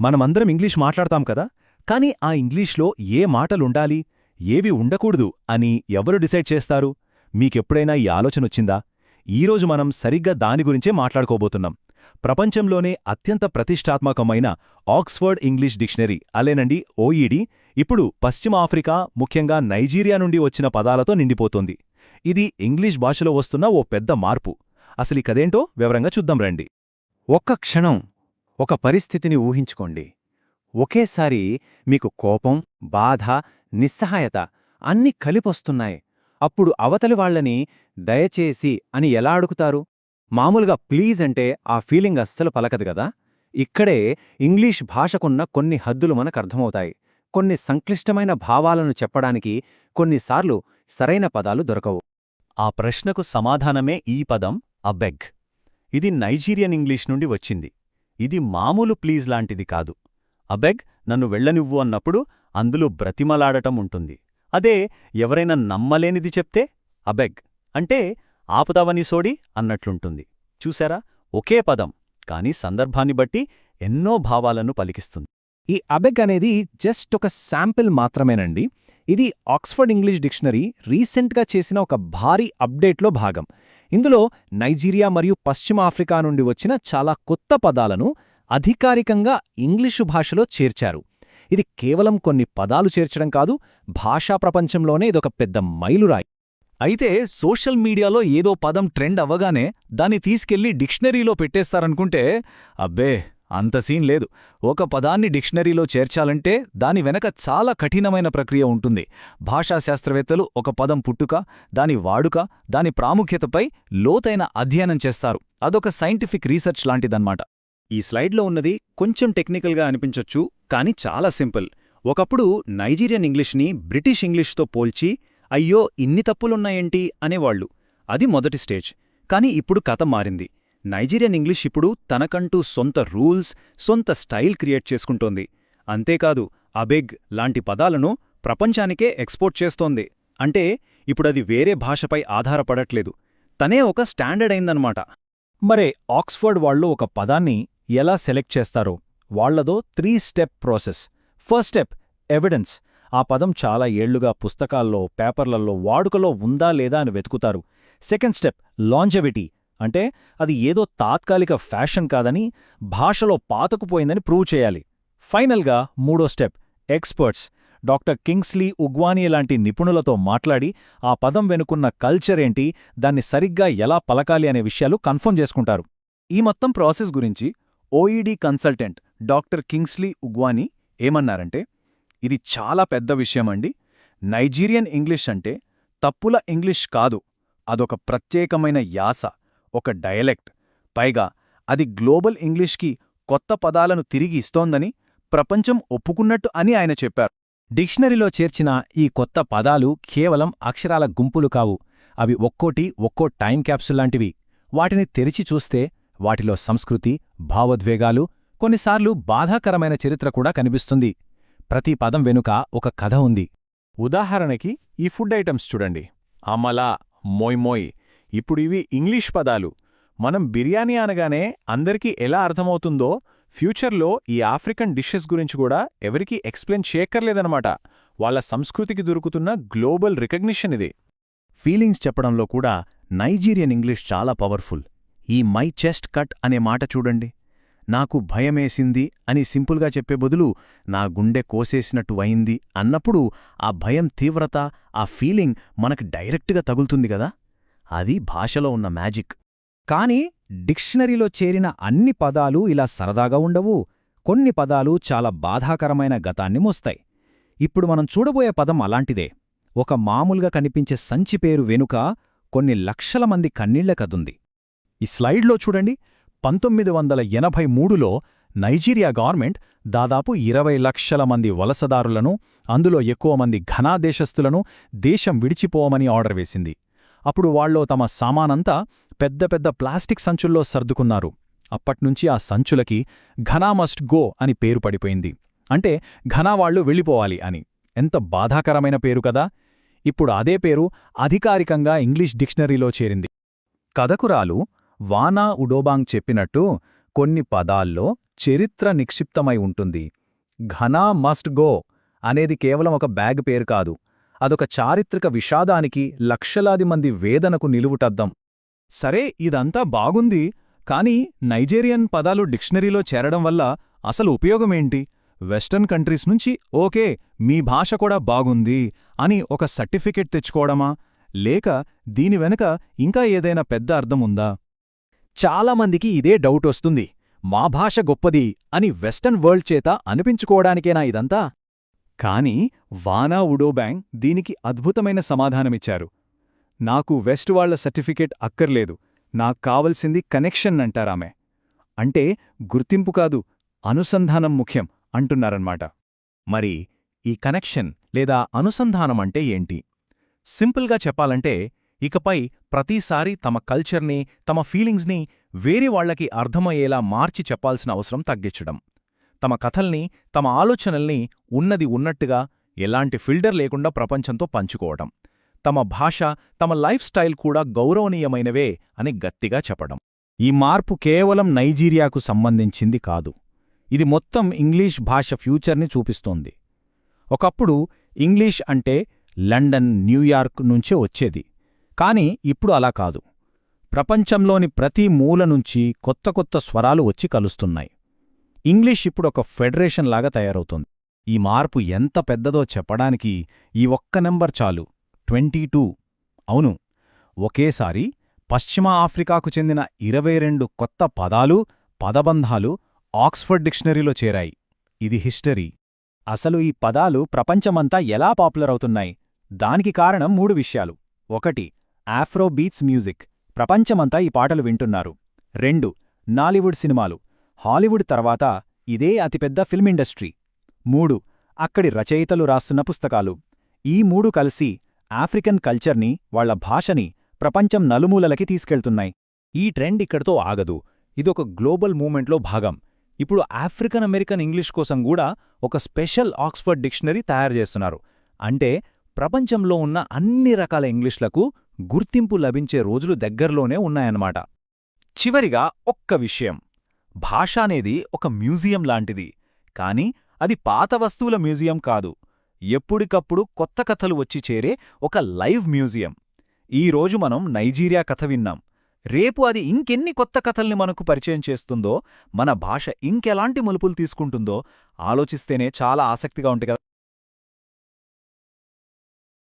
మనమందరం ఇంగ్లీష్ మాట్లాడతాం కదా? కానీ ఆ ఇంగ్లీష్లో ఏ మాటలుండాలి ఏవి ఉండకూడదు అని ఎవరు డిసైడ్ చేస్తారు? మీకెప్పుడైనా ఈ ఆలోచనొచ్చిందా? ఈరోజు మనం సరిగ్గా దాని గురించే మాట్లాడుకోబోతున్నాం. ప్రపంచంలోనే అత్యంత ప్రతిష్టాత్మకమైన ఆక్స్ఫర్డ్ ఇంగ్లీష్ డిక్షనరీ అలేనండి ఓఈడి ఇప్పుడు పశ్చిమ ఆఫ్రికా ముఖ్యంగా నైజీరియా నుండి వచ్చిన పదాలతో నిండిపోతుంది. ఇది ఇంగ్లీష్ భాషలో వస్తున్న ఓ పెద్ద మార్పు. అసలు కదేంటో వివరంగా చూద్దాం రండి. ఒక్క క్షణం ఒక పరిస్థితిని ఊహించుకోండి. ఒకేసారి మీకు కోపం బాధ నిస్సహాయత అన్నీ కలిపొస్తున్నాయి. అప్పుడు అవతలి వాళ్ళని దయచేసి అని ఎలా అడుగుతారు? మామూలుగా ప్లీజ్ అంటే ఆ ఫీలింగ్ అస్సలు పలకదు గదా ఇక్కడే ఇంగ్లీష్ భాషకున్న కొన్ని హద్దులు మనకర్థమవుతాయి కొన్ని సంక్లిష్టమైన భావాలను చెప్పడానికి కొన్నిసార్లు సరైన పదాలు దొరకవు. ఆ ప్రశ్నకు సమాధానమే ఈ పదం అబెగ్ ఇది నైజీరియన్ ఇంగ్లీష్ నుండి వచ్చింది. ఇది మామూలు ప్లీజ్ లాంటిది కాదు. అబెగ్ నన్ను వెళ్ళనివ్వు అన్నప్పుడు అందులో బ్రతిమలాడటం ఉంటుంది. అదే ఎవరైనా నమ్మలేనిది చెప్తే? అబెగ్ అంటే ఆపుతావని సోడి అన్నట్లుంటుంది. చూశారా? ఒకే పదం కాని సందర్భాన్ని బట్టి ఎన్నో భావాలను పలికిస్తుంది. ఈ అబెగ్ అనేది జస్ట్ ఒక శాంపిల్ మాత్రమేనండి. ఇది ఆక్స్ఫర్డ్ ఇంగ్లీష్ డిక్షనరీ రీసెంట్గా చేసిన ఒక భారీ అప్డేట్లో భాగం. ఇందులో నైజీరియా మరియు పశ్చిమ ఆఫ్రికా నుండి వచ్చిన చాలా కొత్త పదాలను అధికారికంగా ఇంగ్లీషు భాషలో చేర్చారు. ఇది కేవలం కొన్ని పదాలు చేర్చడం కాదు భాషా ప్రపంచంలోనే ఇదొక పెద్ద మైలురాయి. అయితే సోషల్ మీడియాలో ఏదో పదం ట్రెండ్ అవ్వగానే దాన్ని తీసుకెళ్ళి డిక్షనరీలో పెట్టేస్తారనుకుంటే అబ్బే! అంత సీన్ లేదు. ఒక పదాన్ని డిక్షనరీలో చేర్చాలంటే దాని వెనక చాలా కఠినమైన ప్రక్రియ ఉంటుంది. భాషా శాస్త్రవేత్తలు ఒక పదం పుట్టుక దాని వాడుక దాని ప్రాముఖ్యతపై లోతైన అధ్యయనం చేస్తారు. అదొక సైంటిఫిక్ రీసెర్చ్ లాంటిదన్నమాట. ఈ స్లైడ్లో ఉన్నది కొంచెం టెక్నికల్గా అనిపించొచ్చు కానీ చాలా సింపుల్. ఒకప్పుడు నైజీరియన్ ఇంగ్లీష్ని బ్రిటిష్ ఇంగ్లీష్తో పోల్చి అయ్యో ఇన్ని తప్పులున్నాయేంటి అనేవాళ్ళు అది మొదటి స్టేజ్. కానీ ఇప్పుడు కథ మారింది. నైజీరియన్ ఇంగ్లీష్ ఇప్పుడు తనకంటూ సొంత రూల్స్ సొంత స్టైల్ క్రియేట్ చేసుకుంటోంది. అంతేకాదు అబెగ్ లాంటి పదాలను ప్రపంచానికే ఎక్స్పోర్ట్ చేస్తోంది. అంటే ఇప్పుడది వేరే భాషపై ఆధారపడట్లేదు. తనే ఒక స్టాండర్డ్ అయిందన్నమాట. మరే ఆక్స్ఫర్డ్ వాళ్ళు ఒక పదాన్ని ఎలా సెలెక్ట్ చేస్తారో వాళ్ళదో three step process. First step evidence. ఆ పదం చాలా ఏళ్ళుగా పుస్తకాల్లో పేపర్లలో వాడుకలో ఉందా లేదా అని వెతుకుతారు. Second step longevity. అంటే అది ఏదో తాత్కాలిక ఫ్యాషన్ కాదని భాషలో పాతకుపోయిందని ప్రూవ్ చేయాలి. ఫైనల్గా మూడో step experts. Doctor Kingsley Ugwuanyi లాంటి నిపుణులతో మాట్లాడి ఆ పదం వెనుకున్న కల్చర్ ఏంటి దాన్ని సరిగ్గా ఎలా పలకాలి అనే విషయాలు కన్ఫర్మ్ చేసుకుంటారు. ఈ మొత్తం ప్రాసెస్ గురించి OED consultant doctor Kingsley Ugwani ఏమన్నారంటే ఇది చాలా పెద్ద విషయమండి నైజీరియన్ ఇంగ్లీష్ అంటే తప్పుల ఇంగ్లీష్ కాదు. అదొక ప్రత్యేకమైన యాస. ఒక డయలెక్ట్. పైగా అది గ్లోబల్ ఇంగ్లీష్కి కొత్త పదాలను తిరిగి ఇస్తోందని ప్రపంచం ఒప్పుకున్నట్టు అని ఆయన చెప్పారు. డిక్షనరీలో చేర్చిన ఈ కొత్త పదాలు కేవలం అక్షరాల గుంపులు కావు. అవి ఒక్కోటి ఒక్కో టైం క్యాప్సుల్ లాంటివి. వాటిని తెరిచి చూస్తే వాటిలో సంస్కృతి భావోద్వేగాలు కొన్నిసార్లు బాధాకరమైన చరిత్ర కూడా కనిపిస్తుంది. ప్రతి పదం వెనుక ఒక కథ ఉంది. ఉదాహరణకి ఈ ఫుడ్ ఐటమ్స్ చూడండి. అమలా మోయ్ ఇప్పుడు ఇవి ఇంగ్లీష్ పదాలు. మనం బిర్యానీ అనగానే అందరికీ ఎలా అర్థమవుతుందో ఫ్యూచర్లో ఈ ఆఫ్రికన్ డిషెస్ గురించి కూడా ఎవరికీ ఎక్స్ప్లెయిన్ చేయక్కర్లేదనమాట వాళ్ళ సంస్కృతికి దొరుకుతున్న గ్లోబల్ రికగ్నిషన్ ఇది. ఫీలింగ్స్ చెప్పడంలో కూడా నైజీరియన్ ఇంగ్లీష్ చాలా పవర్ఫుల్. ఈ మై చెస్ట్ కట్ అనే మాట చూడండి. నాకు భయమేసింది అని సింపుల్గా చెప్పే బదులు నా గుండె కోసేసినట్టు అయింది అన్నప్పుడు ఆ భయం తీవ్రత ఆ ఫీలింగ్ మనకు డైరెక్ట్గా తగులుతుంది కదా? అది భాషలో ఉన్న మ్యాజిక్. కాని డిక్షనరీలో చేరిన అన్ని పదాలు ఇలా సరదాగా ఉండవు. కొన్ని పదాలు చాలా బాధాకరమైన గతాన్ని మోస్తాయి. ఇప్పుడు మనం చూడబోయే పదం అలాంటిదే. ఒక మామూలుగా కనిపించే సంచి పేరు వెనుక కొన్ని లక్షల మంది కన్నీళ్ళ కదుంది. ఈ స్లైడ్లో చూడండి. పంతొమ్మిది వందల ఎనభై మూడులో నైజీరియా గవర్నమెంట్ దాదాపు ఇరవై లక్షల మంది వలసదారులను అందులో ఎక్కువ మంది ఘనాదేశస్థులను దేశం విడిచిపోవమని ఆర్డర్ వేసింది. అప్పుడు వాళ్ళో తమ సామానంతా పెద్ద పెద్ద ప్లాస్టిక్ సంచుల్లో సర్దుకున్నారు. అప్పట్నుంచి ఆ సంచులకి ఘనా మస్ట్ గో అని పేరు పడిపోయింది. అంటే ఘనావాళ్ళు వెళ్ళిపోవాలి అని. ఎంత బాధాకరమైన పేరు కదా! ఇప్పుడు అదే పేరు అధికారికంగా ఇంగ్లీష్ డిక్షనరీలో చేరింది. కథకురాలు వానా ఉడోబాంగ్ చెప్పినట్టు కొన్ని పదాల్లో చరిత్ర నిక్షిప్తమై ఉంటుంది. ఘనా మస్ట్ గో అనేది కేవలం ఒక బ్యాగ్ పేరు కాదు. అదొక చారిత్రక విషాదానికి లక్షలాది మంది వేదనకు నిలువుటద్దం. సరే ఇదంతా బాగుంది కానీ నైజేరియన్ పదాలు డిక్షనరీలో చేరడం వల్ల అసలు ఉపయోగమేంటి? వెస్టర్న్ కంట్రీస్ నుంచి ఓకే మీ భాష కూడా బాగుంది అని ఒక సర్టిఫికెట్ తెచ్చుకోవడమా? లేక దీని వెనుక ఇంకా ఏదైనా పెద్ద అర్థముందా? ఉందా చాలామందికి ఇదే డౌట్ వస్తుంది. మా భాష గొప్పది అని వెస్టర్న్ వరల్డ్ చేత అనిపించుకోవడానికేనా ఇదంతా? కాని వానా ఉడోబ్యాంగ్ దీనికి అద్భుతమైన సమాధానమిచ్చారు. నాకు వెస్ట్ వాళ్ళ సర్టిఫికేట్ అక్కర్లేదు నాకు కావలసింది కనెక్షన్ అంటారామె. అంటే గుర్తింపు కాదు అనుసంధానం ముఖ్యం అంటున్నారన్నమాట మరి ఈ కనెక్షన్ లేదా అనుసంధానం అంటే ఏంటి? సింపుల్గా చెప్పాలంటే ఇకపై ప్రతిసారి తమ కల్చర్ని తమ ఫీలింగ్స్ని వేరే వాళ్ళకి అర్థమయ్యేలా మార్చి చెప్పాల్సిన అవసరం తగ్గించడం. తమ కథల్ని తమ ఆలోచనల్ని ఉన్నది ఉన్నట్టుగా ఎలాంటి ఫిల్టర్ లేకుండా ప్రపంచంతో పంచుకోవడం తమ భాష తమ లైఫ్ స్టైల్ కూడా గౌరవనీయమైనవే అని గట్టిగా చెప్పడం. ఈ మార్పు కేవలం నైజీరియాకు సంబంధించింది కాదు. ఇది మొత్తం ఇంగ్లీష్ భాష ఫ్యూచర్ని చూపిస్తోంది. ఒకప్పుడు ఇంగ్లీష్ అంటే లండన్ న్యూయార్క్ నుంచే వచ్చేది. కాని ఇప్పుడు అలా కాదు. ప్రపంచంలోని ప్రతి మూల నుంచి కొత్త కొత్త స్వరాలు వచ్చి కలుస్తున్నాయి. ఇంగ్లీష్ ఇప్పుడు ఒక ఫెడరేషన్ లాగా తయారవుతోంది. ఈ మార్పు ఎంత పెద్దదో చెప్పడానికి ఈ ఒక్క నెంబర్ చాలు. Twenty two. అవును ఒకేసారి పశ్చిమ ఆఫ్రికాకు చెందిన ఇరవై రెండు కొత్త పదాలు పదబంధాలు ఆక్స్ఫర్డ్ డిక్షనరీలో చేరాయి. ఇది హిస్టరీ. అసలు ఈ పదాలు ప్రపంచమంతా ఎలా పాపులర్ అవుతున్నాయి దానికి కారణం మూడు విషయాలు. ఒకటి ఆఫ్రో బీట్స్ మ్యూజిక్. ప్రపంచమంతా ఈ పాటలు వింటున్నారు. రెండు నాలీవుడ్ సినిమాలు. హాలీవుడ్ తర్వాత ఇదే అతిపెద్ద ఫిల్మ్ ఇండస్ట్రీ. మూడు అక్కడి రచయితలు రాస్తున్న పుస్తకాలు. ఈ మూడు కలిసి ఆఫ్రికన్ కల్చర్ని వాళ్ళ భాషని ప్రపంచం నలుమూలలకి తీసుకెళ్తున్నాయి. ఈ ట్రెండ్ ఇక్కడితో ఆగదు. ఇదొక గ్లోబల్ మూమెంట్లో భాగం. ఇప్పుడు ఆఫ్రికన్ అమెరికన్ ఇంగ్లీష్ కోసం కూడా ఒక స్పెషల్ ఆక్స్ఫర్డ్ డిక్షనరీ తయారు చేస్తున్నారు. అంటే ప్రపంచంలో ఉన్న అన్ని రకాల ఇంగ్లీష్లకు గుర్తింపు లభించే రోజులు దగ్గరలోనే ఉన్నాయన్నమాట. చివరిగా ఒక్క విషయం. భాష అనేది ఒక మ్యూజియం లాంటిది కాని అది పాత వస్తువుల మ్యూజియం కాదు. ఎప్పుడికప్పుడు కొత్త కథలు వచ్చి చేరే ఒక లైవ్ మ్యూజియం. ఈరోజు మనం నైజీరియా కథ విన్నాం. రేపు అది ఇంకెన్ని కొత్త కథల్ని మనకు పరిచయం చేస్తుందో మన భాష ఇంకెలాంటి మలుపులు తీసుకుంటుందో ఆలోచిస్తేనే చాలా ఆసక్తిగా ఉంటుంది కదా.